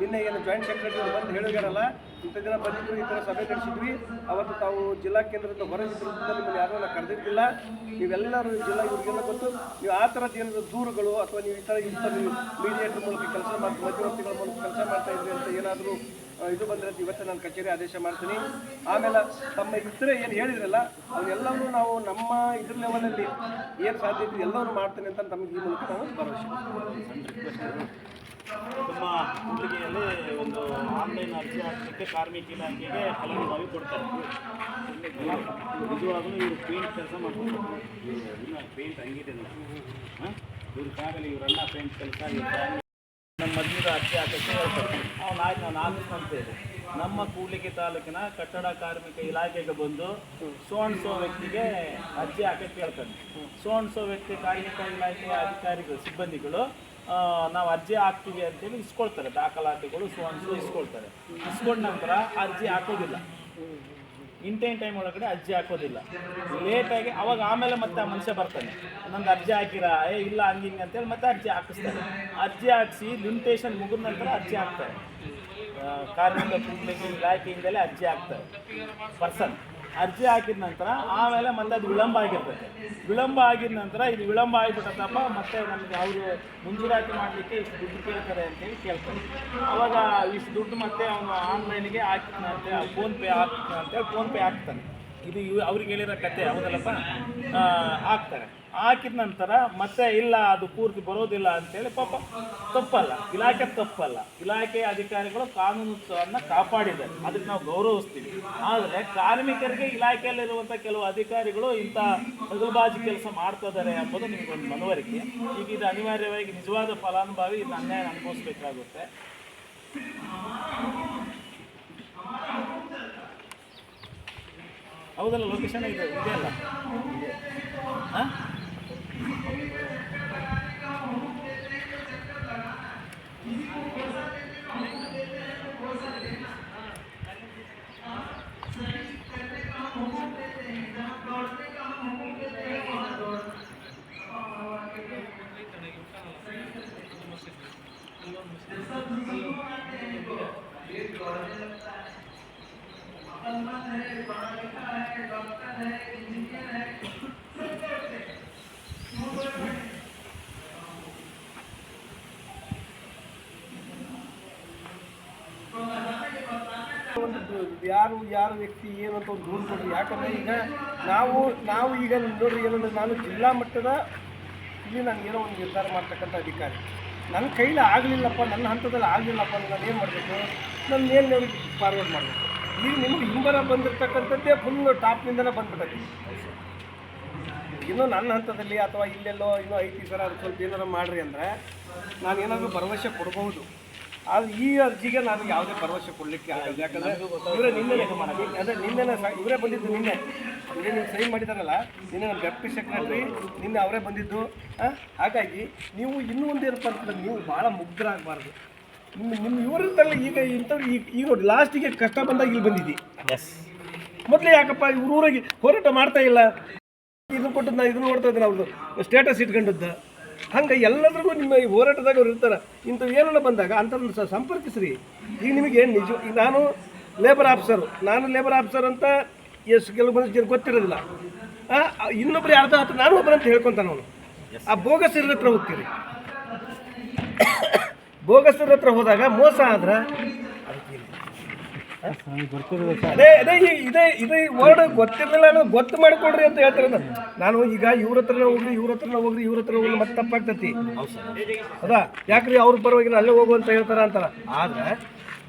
ನಿನ್ನೆ ಏನು ಜಾಯಿಂಟ್ ಸೆಕ್ರೆಟರಿ ಬಂದು ಹೇಳಿದಾರಲ್ಲ ಇಂಥ ದಿನ ಬಂದಿದ್ರು, ಈ ಥರ ಸಭೆ ನಡೆಸಿದ್ವಿ. ಅವತ್ತು ತಾವು ಜಿಲ್ಲಾ ಕೇಂದ್ರದಿಂದ ಹೊರಗಿದ್ರಿಂದ ನಿಮ್ಮನ್ನು ನಾನು ಕರೆದಿದ್ದಿಲ್ಲ. ನೀವೆಲ್ಲರೂ ಜಿಲ್ಲಾ ಇವ್ರಿಗೆಲ್ಲ ಗೊತ್ತು. ನೀವು ಆ ಥರದ ಏನಾದರೂ ದೂರುಗಳು ಅಥವಾ ನೀವು ಈ ಥರ ಇಂಥ ನೀವು ಮೀಡಿಯೇಟರ್ ಮೂಲಕ ಕೆಲಸ ಮಾಡಿ ಮಧ್ಯವರ್ತಿಗಳ ಮೂಲಕ ಕೆಲಸ ಮಾಡ್ತಾ ಇದ್ರಿ ಅಂತ ಏನಾದರೂ ಇದು ಬಂದರೆ ಅಂತ ಇವತ್ತು ನಾನು ಕಚೇರಿ ಆದೇಶ ಮಾಡ್ತೀನಿ. ಆಮೇಲೆ ತಮ್ಮ ಇತರೆ ಏನು ಹೇಳಿದ್ರಲ್ಲ ಅವನ್ನೆಲ್ಲವೂ ನಾವು ನಮ್ಮ ಇದ್ರ ಲೆವೆಲಲ್ಲಿ ಏನು ಸಾಧ್ಯತೆ ಎಲ್ಲವೂ ಮಾಡ್ತೀನಿ ಅಂತ ನಮಗೆ ಈ ಮೂಲಕ ನಾವು ಭರವಸೆ ನಮ್ಮ ಹುಡುಗಿಯಲ್ಲಿ ಒಂದು ಆನ್ಲೈನ್ ಅರ್ಜಿ ಹಾಕಲಿಕ್ಕೆ ಕಾರ್ಮಿಕ ಇಲಾಖೆಗೆ ಫಲಾನುಭವಿ ಕೊಡ್ತಾರೆ. ನಿಜವಾಗಲೂ ಇವರು ಪೇಂಟ್ ಕೆಲಸ ಮಾಡ್ತಾರೆ ಪೇಂಟ್ ಹಂಗಿದೆ ಇವ್ರ ಕಾಗಲಿ ಇವರೆಲ್ಲ ಪೇಂಟ್ ಕೆಲಸ ನಮ್ಮ ಮದ್ಯದ ಅರ್ಜಿ ಹಾಕಕ್ಕೆ ಹೇಳ್ತಾರೆ. ಅವ್ನು ಆಯ್ತು, ನಾನು ಅಂತ ನಮ್ಮ ಕೂಲಿಗೆ ತಾಲೂಕಿನ ಕಟ್ಟಡ ಕಾರ್ಮಿಕ ಇಲಾಖೆಗೆ ಬಂದು ಸೋಣ್ಸೋ ವ್ಯಕ್ತಿಗೆ ಅರ್ಜಿ ಹಾಕಕ್ಕೆ ಹೇಳ್ತಾರೆ. ಸೋಣ್ಸೋ ವ್ಯಕ್ತಿ, ಕಾರ್ಮಿಕ ಇಲಾಖೆಯ ಅಧಿಕಾರಿಗಳು, ಸಿಬ್ಬಂದಿಗಳು ನಾವು ಅರ್ಜಿ ಹಾಕ್ತೀವಿ ಅಂತೇಳಿ ಇಸ್ಕೊಳ್ತಾರೆ. ದಾಖಲಾತಿಗಳು ಸೊ ಅನ್ಸು ಇಸ್ಕೊಳ್ತಾರೆ. ಇಸ್ಕೊಂಡ ನಂತರ ಅರ್ಜಿ ಹಾಕೋದಿಲ್ಲ. ಇಂಟೈನ್ ಟೈಮ್ ಒಳಗಡೆ ಅರ್ಜಿ ಹಾಕೋದಿಲ್ಲ. ಲೇಟಾಗಿ ಅವಾಗ ಆಮೇಲೆ ಮತ್ತೆ ಆ ಮನುಷ್ಯ ಬರ್ತಾನೆ. ನಂದು ಅರ್ಜಿ ಹಾಕಿರಾ? ಏ, ಇಲ್ಲ ಹಂಗೆ ಹಿಂಗೆ ಅಂತೇಳಿ ಮತ್ತೆ ಅರ್ಜಿ ಹಾಕಿಸ್ತಾರೆ. ಅರ್ಜಿ ಹಾಕಿಸಿ ಲಿಮಿಟೇಷನ್ ಮುಗಿದ ನಂತರ ಅರ್ಜಿ ಹಾಕ್ತಾರೆ. ಕಾರ್ಮಿಕ ಇಲಾಖೆಯಿಂದಲೇ ಅರ್ಜಿ ಹಾಕ್ತಾರೆ. ಪರ್ಸನ್. ಅರ್ಜಿ ಹಾಕಿದ ನಂತರ ಆಮೇಲೆ ಮತ್ತೆ ಅದು ವಿಳಂಬ ಆಗಿರ್ತದೆ ವಿಳಂಬ ಆಗಿದ ನಂತರ ಇದು ವಿಳಂಬ ಆಗಿಬಿಟ್ಟತ್ತಪ್ಪ, ಮತ್ತೆ ನಮಗೆ ಅವರು ಮುಂಜೂರಾತಿ ಮಾಡಲಿಕ್ಕೆ ಇಷ್ಟು ದುಡ್ಡು ಕೇಳ್ತಾರೆ ಅಂತೇಳಿ ಕೇಳ್ತಾರೆ. ಅವಾಗ ಇಷ್ಟು ದುಡ್ಡು ಮತ್ತೆ ಅವನು ಆನ್ಲೈನಿಗೆ ಹಾಕ್ತಾನೆ ಅಂತ ಫೋನ್ಪೇ ಹಾಕ್ತಾನೆ ಅಂತೇಳಿ ಫೋನ್ಪೇ ಹಾಕ್ತಾನೆ. ಇದು ಅವ್ರಿಗೆ ಹೇಳಿರೋ ಕತೆ, ಹೌದಲ್ಲಪ್ಪ? ಹಾಕ್ತಾರೆ. ಹಾಕಿದ ನಂತರ ಮತ್ತೆ ಇಲ್ಲ, ಅದು ಪೂರ್ತಿ ಬರೋದಿಲ್ಲ ಅಂತೇಳಿ ಪಾಪ ತಪ್ಪಲ್ಲ. ಇಲಾಖೆ ತಪ್ಪಲ್ಲ. ಇಲಾಖೆ ಅಧಿಕಾರಿಗಳು ಕಾನೂನನ್ನು ಕಾಪಾಡಿದ್ದಾರೆ. ಅದಕ್ಕೆ ನಾವು ಗೌರವಿಸ್ತೀವಿ. ಆದರೆ ಕಾರ್ಮಿಕರಿಗೆ ಇಲಾಖೆಯಲ್ಲಿರುವಂಥ ಕೆಲವು ಅಧಿಕಾರಿಗಳು ಇಂಥ ಹಗಲುಬಾಜಿ ಕೆಲಸ ಮಾಡ್ತಾ ಎಂಬುದು ಒಂದು ಮನವರಿಕೆ. ಈಗ ಇದು ಅನಿವಾರ್ಯವಾಗಿ ನಿಜವಾದ ಫಲಾನುಭವಿ ಇದನ್ನ ಅನ್ಯಾಯ ಅನುಭವಿಸ್ಬೇಕಾಗುತ್ತೆ. ಹೌದಲ್ಲ ಲೊಕೇಶನ್ ಇದೆ ಇದೆಯಲ್ಲ ಹಾಂ? ಯಾರು ಯಾರು ವ್ಯಕ್ತಿ ಏನು ಅಂತ ಒಂದು ದೂರು ಕೊಡ್ರಿ. ಯಾಕಂದ್ರೆ ಈಗ ನಾವು ನಾವು ಈಗ ನೋಡ್ರಿ, ಏನಂದ್ರೆ ನಾನು ಜಿಲ್ಲಾ ಮಟ್ಟದ ಇಲ್ಲಿ ನಾನು ಒಂದು ನಿರ್ಧಾರ ಮಾಡ್ತಕ್ಕಂಥ ಅಧಿಕಾರಿ. ನನ್ನ ಕೈಲಿ ಆಗಲಿಲ್ಲಪ್ಪ, ನನ್ನ ಹಂತದಲ್ಲಿ ಆಗಲಿಲ್ಲಪ್ಪ ನಾನು ಏನು ಮಾಡಬೇಕು? ನನ್ನ ಮೇಲ್ನವ್ರಿಗೆ ಫಾರ್ವರ್ಡ್ ಮಾಡಬೇಕು. ಈಗ ನಿಮ್ಗೆ ಹಿಂಬರ ಬಂದಿರತಕ್ಕಂಥದ್ದೇ ಫುಲ್ ಟಾಪ್ನಿಂದನೇ ಬಂದ್ಬಿಟ್ಟೈತಿ ಇನ್ನೂ ನನ್ನ ಹಂತದಲ್ಲಿ ಅಥವಾ ಇಲ್ಲೆಲ್ಲೋ ಇನ್ನೂ ಐತಿ ಸರ್ ಅದು ಸ್ವಲ್ಪ ಏನಾರು ಮಾಡ್ರಿ ಅಂದರೆ ನಾನು ಏನಾದರೂ ಭರವಸೆ ಕೊಡ್ಬೋದು ಆದರೆ ಈ ಅರ್ಜಿಗೆ ನಾನು ಯಾವುದೇ ಭರವಸೆ ಕೊಡಲಿಕ್ಕೆ ಆಗಲ್ಲ. ಯಾಕಂದರೆ ಇವರೇ ನಿನ್ನೆ ಅದೇ ನಿನ್ನೆ ಇವರೇ ಬಂದಿದ್ದು ನಿನ್ನೆ. ಇವರೇ ನೀವು ಸೈನ್ ಮಾಡಿದಾರಲ್ಲ ನಿನ್ನೆ ನಮ್ಮ ಡೆಪ್ಟಿ ಸೆಕ್ರೆಟರಿ ನಿನ್ನೆ ಅವರೇ ಬಂದಿದ್ದು. ಹಾಗಾಗಿ ನೀವು ಇನ್ನೂ ಒಂದು ಏನಪ್ಪ ಅಂತಂದ್ರೆ ನೀವು ಭಾಳ ಮುಗ್ಧರಾಗಬಾರ್ದು. ನಿಮ್ಮ ಇವರದ್ದಲ್ಲ ಈಗ ಇಂಥವ್ರು ಈಗ ಈಗ ಲಾಸ್ಟಿಗೆ ಕಷ್ಟ ಬಂದಾಗ ಇಲ್ಲಿ ಬಂದಿದ್ದಿ. ಎಸ್ ಮೊದಲೇ ಯಾಕಪ್ಪ ಇವ್ರ ಊರಿಗೆ ಹೋರಾಟ ಮಾಡ್ತಾ ಇಲ್ಲ? ಇದನ್ನು ಕೊಟ್ಟದ್ದು ನಾ ಇದನ್ನು ನೋಡ್ತಾ ಇದ್ದೀನಿ ಅವ್ರದ್ದು ಸ್ಟೇಟಸ್ ಇಟ್ಕೊಂಡದ್ದು. ಹಂಗೆ ಎಲ್ಲದ್ರಿಗೂ ನಿಮ್ಮ ಈ ಹೋರಾಟದಾಗ ಅವ್ರು ಇರ್ತಾರೆ. ಇಂಥವು ಏನೆಲ್ಲ ಬಂದಾಗ ಅಂಥವ್ರನ್ನ ಸಹ ಸಂಪರ್ಕಿಸ್ರಿ. ಈಗ ನಿಮಗೆ ನಿಜ ಈಗ ನಾನು ಲೇಬರ್ ಆಫೀಸರ್ ನಾನು ಲೇಬರ್ ಆಫೀಸರ್ ಅಂತ ಎಷ್ಟು ಕೆಲವು ಮಂದಿ ಜನ ಗೊತ್ತಿರೋದಿಲ್ಲ. ಇನ್ನೊಬ್ರು ಯಾರ್ದೋ ಹತ್ರ ನಾನು ಒಬ್ಬರಂತ ಹೇಳ್ಕೊಂತಾನೆ ಅವನು. ಆ ಬೋಗಸ್ ಹತ್ರ ಹೋಗ್ತೀರಿ. ಬೋಗಸ್ರ ಹತ್ರ ಹೋದಾಗ ಮೋಸ ಆದ್ರೆ? ಅದೇ ಅದೇ ಇದೇ ಇದೇ ವರ್ಡ್ ಗೊತ್ತಿರಲಿಲ್ಲ ಅನ್ನೋದು ಗೊತ್ತು ಮಾಡಿಕೊಡ್ರಿ ಅಂತ ಹೇಳ್ತಾರೆ ನಾನು. ಈಗ ಇವ್ರ ಹತ್ರ ಹೋಗ್ರಿ ಇವ್ರ ಹತ್ರ ಹೋಗ್ರಿ ಇವ್ರ ಹತ್ರ ಹೋಗ್ರಿ ಮತ್ತೆ ತಪ್ಪಾಗ್ತತಿ. ಹೌದಾ? ಯಾಕ್ರಿ ಅವ್ರ ಪರವಾಗಿ ಅಲ್ಲೇ ಹೋಗು ಅಂತ ಹೇಳ್ತಾರ ಅಂತಾರ. ಆದ್ರೆ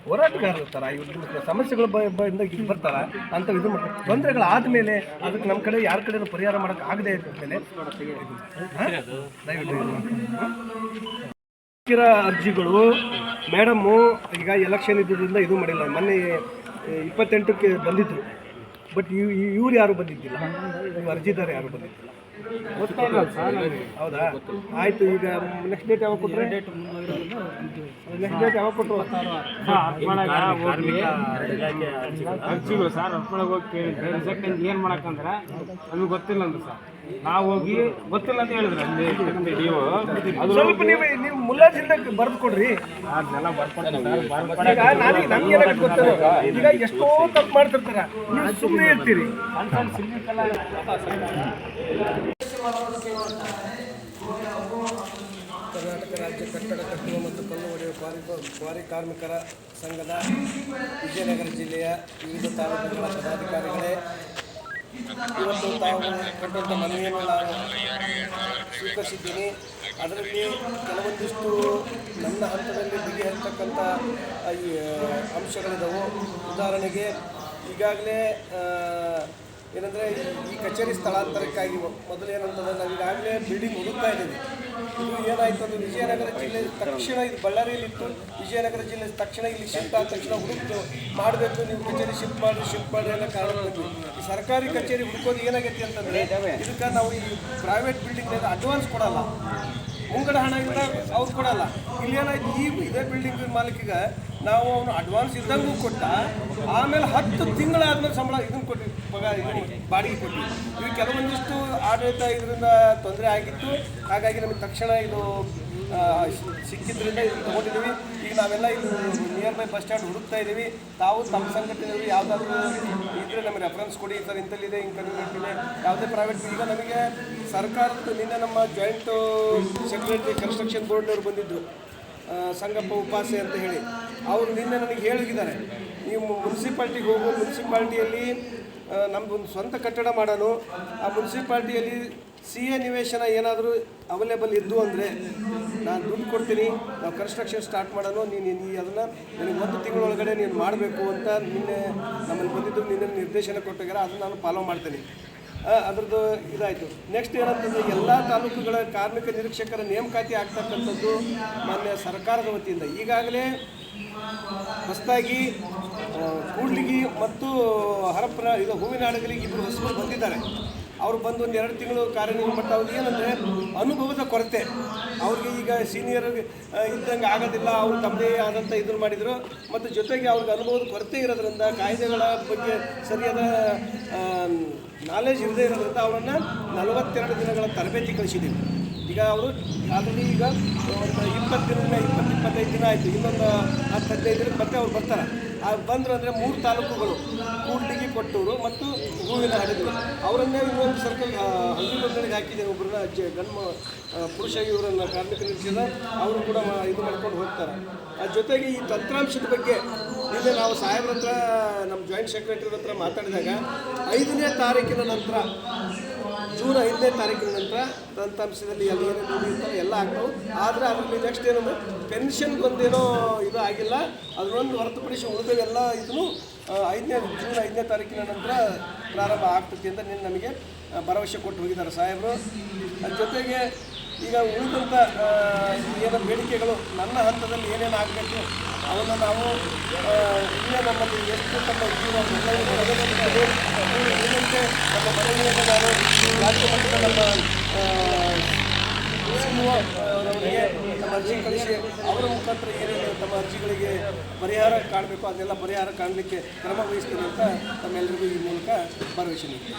ಹೋರಾಟಗಾರರು ಇರ್ತಾರ ಇವ್ರ ಸಮಸ್ಯೆಗಳು ಬ- ಬ- ಇಂದ ಇಲ್ಲಿ ಬರ್ತಾರ ಅಂತ ಇದು ಮಾಡ್ತಾರೆ. ತೊಂದರೆಗಳು ಆದ್ಮೇಲೆ ಅದಕ್ಕೆ ನಮ್ಮ ಕಡೆ ಯಾರ ಕಡೆ ಪರಿಹಾರ ಮಾಡಕ್ ಆಗದೆ ಅಂತ ಹೇಳಿ ದಯವಿಟ್ಟು. ಇರ ಅರ್ಜಿಗಳು. ಮೇಡಮ್ಮು ಈಗ ಎಲೆಕ್ಷನ್ ಇದ್ದಿದ್ದರಿಂದ ಇದು ಮಾಡಿಲ್ಲ. ಮೊನ್ನೆ ಇಪ್ಪತ್ತೆಂಟಕ್ಕೆ ಬಂದಿದ್ದರು ಬಟ್ ಇವ್ರು ಯಾರು ಬಂದಿದ್ದಿಲ್ಲ? ಅರ್ಜಿದಾರ ಯಾರು ಬಂದಿದ್ದಿಲ್ಲ? ಹೌದಾ? ಆಯ್ತು ಈಗ ನೆಕ್ಸ್ಟ್ ಡೇಟ್ ಯಾವಾಗ ಕೊಟ್ಟರೆ ನೆಕ್ಸ್ಟ್ ಡೇಟ್ ಯಾವಾಗ ಕೊಟ್ಟರು ಅರ್ಜಿಗಳು? ಸರ್ ಅರ್ಪಣೆಗೆ ಹೋಗಿ ಕೇಳಿದ್ರೆ ರಿಜೆಕ್ಟ್ ಏನು ಮಾಡಕ್ಕಂದ್ರೆ ನಮಗೆ ಗೊತ್ತಿಲ್ಲ ಅಂತ ಸರ್. ನಾವು ಹೋಗಿ ಗೊತ್ತಿಲ್ಲ ಅಂತ ಹೇಳಿದ್ರೆ ಅಲ್ಲಿ ನೀವು ಅದು ಸ್ವಲ್ಪ ನೀವು ನೀವು ಮುಲ್ಲಾಜಿಂದ ಬರ್ದು ಕೊಡ್ರಿ. ಅದನ್ನೆಲ್ಲ ಬರ್ಕೊಂಡು ನನಗೆ ನಮ್ಗೆ ಏನಾಗುತ್ತೆ ಈಗ ಎಷ್ಟೋ ತಪ್ಪು ಮಾಡ್ತಿರ್ತಾರೆ. ನೀವು ಸುಮ್ಮನೆ ಇರ್ತೀರಿ. ಕರ್ನಾಟಕ ರಾಜ್ಯ ಕಟ್ಟಡ ಕಟ್ಟುವ ಮತ್ತು ಕಲ್ಲು ಹೊಡೆಯುವ ಕ್ವಾರಿ ಕ್ವಾರಿ ಕಾರ್ಮಿಕರ ಸಂಘದ ವಿಜಯನಗರ ಜಿಲ್ಲೆಯ ವಿವಿಧ ತಾಲೂಕುಗಳ ಪದಾಧಿಕಾರಿಗಳೇ, ಇವತ್ತು ತಾವು ಕೊಟ್ಟಂಥ ಮನವಿಯನ್ನು ನಾನು ಸ್ವೀಕರಿಸಿದ್ದೀನಿ. ಅದರಲ್ಲಿ ಕೆಲವೊಂದಿಷ್ಟು ನನ್ನ ಹಂತದಲ್ಲಿ ಬಗೆಹರಿತಕ್ಕಂಥ ಈ ಅಂಶಗಳಿದ್ದವು ಉದಾಹರಣೆಗೆ ಈಗಾಗಲೇ ಏನಂದರೆ ಈ ಕಚೇರಿ ಸ್ಥಳಾಂತರಕ್ಕಾಗಿ ಮೊದಲು ಏನಂತಂದ್ರೆ ನಾವು ಈಗಾಗಲೇ ಬಿಲ್ಡಿಂಗ್ ಹುಡುಕ್ತಾ ಇದ್ದೀವಿ. ಇದು ಏನಾಯ್ತು ಅದು ವಿಜಯನಗರ ಜಿಲ್ಲೆ ತಕ್ಷಣ ಇದು ಬಳ್ಳಾರಿಯಲ್ಲಿ ಇತ್ತು ವಿಜಯನಗರ ಜಿಲ್ಲೆ ತಕ್ಷಣ ಇಲ್ಲಿ ಶಿಫ್ಟ್ ಆದ ತಕ್ಷಣ ಹುಡುಕ್ತು ಮಾಡಬೇಕು, ನೀವು ಕಚೇರಿ ಶಿಫ್ಟ್ ಮಾಡಿ ಶಿಫ್ಟ್ ಮಾಡಿ ಅನ್ನೋ ಕಾರಣ ಬಂದ್ವಿ. ಈ ಸರ್ಕಾರಿ ಕಚೇರಿ ಹುಡುಕೋದು ಏನಾಗೈತಿ ಅಂತಂದರೆ ಇದಕ್ಕೆ ನಾವು ಈ ಪ್ರೈವೇಟ್ ಬಿಲ್ಡಿಂಗ್ ಅಡ್ವಾನ್ಸ್ ಕೊಡಲ್ಲ. ಮುಂಗಡ ಹಣ ಇಲ್ಲ ಅವ್ರು ಕೊಡಲ್ಲ. ಇಲ್ಲಿ ಏನಾಯ್ತು, ಈ ಇದೇ ಬಿಲ್ಡಿಂಗ್ ಮಾಲೀಕಿಗೆ ನಾವು ಅವನು ಅಡ್ವಾನ್ಸ್ ಇದ್ದಂಗೂ ಕೊಟ್ಟ, ಆಮೇಲೆ ಹತ್ತು ತಿಂಗಳಾದ್ಮೇಲೆ ಸಂಬಳ ಇದನ್ನು ಕೊಟ್ಟು, ಪಗಾರ ಬಾಡಿಗೆ ಕೊಟ್ಟು. ಈಗ ಕೆಲವೊಂದಿಷ್ಟು ಆಡಳಿತ ಇದರಿಂದ ತೊಂದರೆ ಆಗಿತ್ತು. ಹಾಗಾಗಿ ನಮಗೆ ತಕ್ಷಣ ಇದು ಸಿಕ್ಕಿದ್ರಿಂದ ಇದನ್ನು ತೊಗೊಂಡಿದ್ದೀವಿ. ಈಗ ನಾವೆಲ್ಲ ಇದು ನಿಯರ್ ಬೈ ಬಸ್ ಸ್ಟ್ಯಾಂಡ್ ಹುಡುಕ್ತಾ ಇದ್ದೀವಿ. ತಾವು ತಮ್ಮ ಸಂಘಟನೆಯಲ್ಲಿ ಯಾವುದಾದ್ರೂ ಇದ್ರೆ ನಮಗೆ ರೆಫರೆನ್ಸ್ ಕೊಡಿ. ಸರ್ ಇಂಥಲ್ಲಿದೆ ಹಿಂಗೆ ಇದೆ ಯಾವುದೇ ಪ್ರೈವೇಟ್ ಈಗ ನಮಗೆ ಸರ್ಕಾರದ ನಿನ್ನೆ ನಮ್ಮ ಜಾಯಿಂಟ್ ಸೆಕ್ರೆಟರಿ ಕನ್ಸ್ಟ್ರಕ್ಷನ್ ಬೋರ್ಡ್ನವ್ರು ಬಂದಿದ್ದರು ಸಂಗಪ್ಪ ಉಪಾಸೆ ಅಂತ ಹೇಳಿ. ಅವರು ನಿನ್ನೆ ನನಗೆ ಹೇಳಿದ್ದಾರೆ, ನೀವು ಮುನ್ಸಿಪಾಲ್ಟಿಗೆ ಹೋಗು, ಮುನ್ಸಿಪಾಲ್ಟಿಯಲ್ಲಿ ನಮ್ಮದೊಂದು ಸ್ವಂತ ಕಟ್ಟಡ ಮಾಡೋಣ ಆ ಮುನ್ಸಿಪಾಲ್ಟಿಯಲ್ಲಿ ಸಿ ಎ ನಿವೇಶನ ಏನಾದರೂ ಅವೈಲೇಬಲ್ ಇದ್ದು ಅಂದರೆ ನಾನು ದುಡ್ಡು ಕೊಡ್ತೀನಿ, ನಾವು ಕನ್ಸ್ಟ್ರಕ್ಷನ್ ಸ್ಟಾರ್ಟ್ ಮಾಡೋಣ ನೀನು ನೀ ಅದನ್ನು ನನಗೆ ಒಂದು ತಿಂಗಳೊಳಗಡೆ ನೀನು ಮಾಡಬೇಕು ಅಂತ ನಿನ್ನೆ ನಮ್ಮಲ್ಲಿ ಬಂದಿದ್ದು, ನಿನ್ನೆ ನಿರ್ದೇಶನ ಕೊಟ್ಟಿದ್ದಾರೆ, ಅದನ್ನು ನಾನು ಫಾಲೋ ಮಾಡ್ತೀನಿ. ಅದ್ರದ್ದು ಇದಾಯಿತು. ನೆಕ್ಸ್ಟ್ ಏನಂತಂದರೆ, ಎಲ್ಲ ತಾಲೂಕುಗಳ ಕಾರ್ಮಿಕ ನಿರೀಕ್ಷಕರ ನೇಮಕಾತಿ ಆಗ್ತಕ್ಕಂಥದ್ದು ಮಾನ್ಯ ಸರ್ಕಾರದ ವತಿಯಿಂದ. ಈಗಾಗಲೇ ಹೊಸದಾಗಿ ಕೂಡ್ಲಿಗಿ ಮತ್ತು ಹರಪ್ಪನ ಇದು ಹೂವಿನ ಹಡಗಲಿಗೆ ಇಬ್ಬರು ಹೊಸಬರು ಬಂದಿದ್ದಾರೆ. ಅವರು ಬಂದು ಒಂದು ಎರಡು ತಿಂಗಳು ಕಾರ್ಯನಿರ್ವಹಣೆ ಬಟ್ ಅವ್ರಿಗೆ ಏನಂದರೆ ಅನುಭವದ ಕೊರತೆ. ಅವ್ರಿಗೆ ಈಗ ಸೀನಿಯರ್ ಇದ್ದಂಗೆ ಆಗೋದಿಲ್ಲ, ಅವ್ರು ತಮ್ಮದೇ ಆದಂಥ ಇದನ್ನು ಮಾಡಿದರು. ಮತ್ತು ಜೊತೆಗೆ ಅವ್ರಿಗೆ ಅನುಭವದ ಕೊರತೆ ಇರೋದ್ರಿಂದ, ಕಾಯ್ದೆಗಳ ಬಗ್ಗೆ ಸರಿಯಾದ ನಾಲೆಜ್ ಇಲ್ಲದೆ ಇರೋದ್ರಿಂದ, ಅವರನ್ನು ನಲವತ್ತೆರಡು ದಿನಗಳ ತರಬೇತಿ ಕಳಿಸಿದ್ದೀವಿ ಈಗ ಅವರು ಆಲ್ರೆಡಿ ಈಗ ಒಂದು ಇಪ್ಪತ್ತು ದಿನ ಇಪ್ಪತ್ತು ಇಪ್ಪತ್ತೈದು ದಿನ ಆಯಿತು. ಇನ್ನೊಂದು ಹತ್ತು ಹದಿನೈದು ದಿನಕ್ಕೆ ಮತ್ತೆ ಅವ್ರು ಬರ್ತಾರೆ. ಆ, ಬಂದರು ಅಂದರೆ ಮೂರು ತಾಲೂಕುಗಳು, ಕೂಡ್ಲಿಗಿ, ಕೊಟ್ಟೂರು ಮತ್ತು ಹೂವಿನ ಹಡಗು. ಅವರನ್ನೇ ಇನ್ನೊಂದು ಸರ್ಕಲ್ ಹಳ್ಳಿ ನೋಂದಣಿಗೆ ಹಾಕಿದ್ದೇವೆ ಒಬ್ಬರನ್ನ ಅಜ್ಜಿ ಗಂಡು ಪುರುಷ ಇವರನ್ನು ಕಾರ್ಮಿಕ ನಿಲ್ಸಿದ ಅವರು ಕೂಡ ಇದು ಮಾಡ್ಕೊಂಡು ಹೋಗ್ತಾರೆ. ಅದ್ರ ಜೊತೆಗೆ ಈ ತಂತ್ರಾಂಶದ ಬಗ್ಗೆ ನಿನ್ನೆ ನಾವು ಸಾಹೇಬ್ರ ಹತ್ರ, ನಮ್ಮ ಜಾಯಿಂಟ್ ಸೆಕ್ರೆಟರಿ ಹತ್ರ ಮಾತಾಡಿದಾಗ, ಐದನೇ ತಾರೀಕಿನ ನಂತರ ಜೂನ್ ಐದನೇ ತಾರೀಕಿನ ನಂತರ ತಂತ್ರಾಂಶದಲ್ಲಿ ಎಲ್ಲ ಏನೇನು ಇರ್ತಾರೆ ಎಲ್ಲ ಆಗ್ತವೆ ಆದರೆ ಅದರಲ್ಲಿ ನೆಕ್ಸ್ಟ್ ಏನಂದ್ರೆ ಪೆನ್ಷನ್ಗೊಂದೇನೋ ಇದು ಆಗಿಲ್ಲ. ಅದರೊಂದು ಹೊರತುಪಡಿಸಿ ಉಳಿದವೆಲ್ಲ ಇದನ್ನು ಐದನೇ, ಜೂನ್ ಐದನೇ ತಾರೀಕಿನ ನಂತರ ಪ್ರಾರಂಭ ಆಗ್ತದೆ ಅಂತ ನಿನ್ನೆ ನಮಗೆ ಭರವಸೆ ಕೊಟ್ಟು ಹೋಗಿದ್ದಾರೆ ಸಾಹೇಬರು. ಅದ್ರ ಜೊತೆಗೆ ಈಗ ಉಳಿದಂಥ ಏನು ಬೇಡಿಕೆಗಳು, ನನ್ನ ಹಂತದಲ್ಲಿ ಏನೇನು ಆಗಬೇಕು? ಅವನ್ನು ನಾವು ಇಲ್ಲೇ ನಮ್ಮಲ್ಲಿ ಎಷ್ಟು ತಮ್ಮ ಜೀವ ಏನಂತೆ ನಮ್ಮ ಮನೆಯಿಂದ ನಾನು ರಾಜ್ಯ ಮಟ್ಟದ ನಮ್ಮ ಅವರಿಗೆ ನಮ್ಮ ಅರ್ಜಿ ಕಳಿಸಿ, ಅವರ ಮುಖಾಂತರ ಏನೇನು ತಮ್ಮ ಅರ್ಜಿಗಳಿಗೆ ಪರಿಹಾರ ಕಾಣಬೇಕು, ಅದೆಲ್ಲ ಪರಿಹಾರ ಕಾಣಲಿಕ್ಕೆ ಕ್ರಮ ವಹಿಸ್ತೀನಿ ಅಂತ ತಮ್ಮೆಲ್ಲರಿಗೂ ಈ ಮೂಲಕ ಭರವಸೆ ನೀಡ್ತೀನಿ.